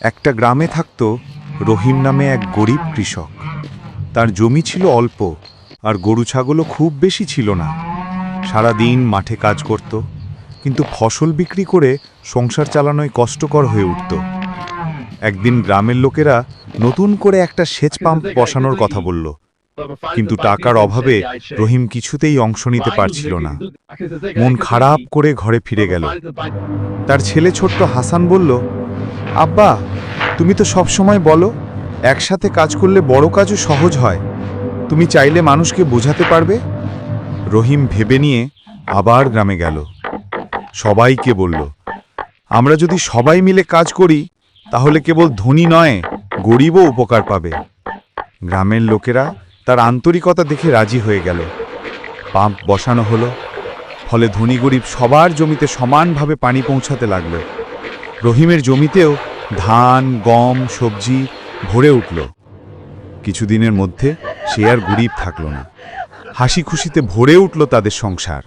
একটা গ্রামে থাকত রহিম নামে এক গরিব কৃষক। তার জমি ছিল অল্প আর গরু ছাগলও খুব বেশি ছিল না। সারা দিন মাঠে কাজ করত, কিন্তু ফসল বিক্রি করে সংসার চালানোই কষ্টকর হয়ে উঠত। একদিন গ্রামের লোকেরা নতুন করে একটা সেচ পাম্প বসানোর কথা বলল, কিন্তু টাকার অভাবে রহিম কিছুতেই অংশ নিতে পারছিল না। মন খারাপ করে ঘরে ফিরে গেল। তার ছেলে ছোট্ট হাসান বলল আব্বা, তুমি তো সব সময় বলো, একসাথে কাজ করলে বড় কাজও সহজ হয়। তুমি চাইলে মানুষকে বোঝাতে পারবে। রহিম ভেবে নিয়ে আবার গ্রামে গেল। সবাইকে বলল, আমরা যদি সবাই মিলে কাজ করি, তাহলে কেবল ধনী নয়, গরিবও উপকার পাবে। গ্রামের লোকেরা তার আন্তরিকতা দেখে রাজি হয়ে গেল। পাম্প বসানো হলো। ফলে ধনী গরিব সবার জমিতে সমানভাবে পানি পৌঁছাতে লাগল। রহিমের জমিতেও ধান, গম, সবজি ভরে উঠল। কিছুদিনের মধ্যে সে আর গরিব থাকল না। হাসি খুশিতে ভরে উঠল তাদের সংসার।